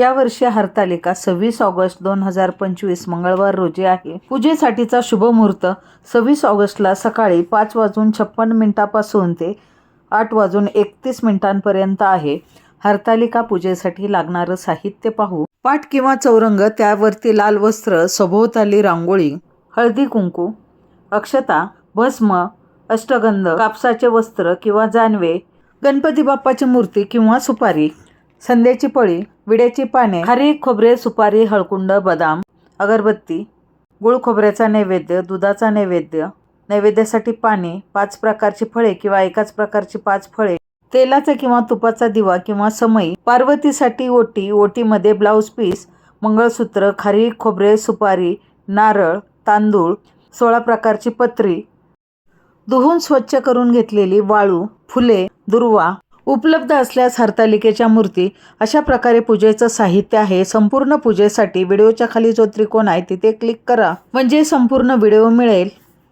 यावर्षी हरतालिका सव्वीस ऑगस्ट दोन हजार पंचवीस मंगळवार रोजी आहे. पूजेसाठीचा शुभ मुहूर्त सव्वीस ऑगस्टला सकाळी पाच वाजून छप्पन मिनिटापासून ते आठ वाजून एकतीस मिनिटांपर्यंत आहे. हरतालिका पूजेसाठी लागणारं साहित्य पाहू. पाट किंवा चौरंग त्यावरती लाल वस्त्र सभोवताली रांगोळी हळदी कुंकू अक्षता भस्म अष्टगंध कापसाचे वस्त्र किंवा जानवे गणपती बाप्पाची मूर्ती किंवा सुपारी संध्याची पळी विड्याची पाने खारी खोबरे सुपारी हळकुंड बदाम अगरबत्ती गुळ खोबऱ्याचा नैवेद्य दुधाचा नैवेद्य नैवेद्यासाठी पाणी पाच प्रकारची फळे किंवा एकाच प्रकारची पाच फळे तेलाचा किंवा तुपाचा दिवा किंवा समई पार्वतीसाठी ओटी ओटीमध्ये ब्लाऊज पीस मंगळसूत्र खारी खोबरे सुपारी नारळ तांदूळ सोळा प्रकारची पत्री धुवून स्वच्छ करून घेतलेली वाळू फुले दुर्वा उपलब्ध असल्यास हरतालिकेच्या मूर्ती अशा प्रकारे पूजेचं साहित्य आहे. संपूर्ण पूजेसाठी व्हिडिओच्या खाली जो त्रिकोण आहे तिथे क्लिक करा. म्हणजे संपूर्ण व्हिडिओ मिळेल.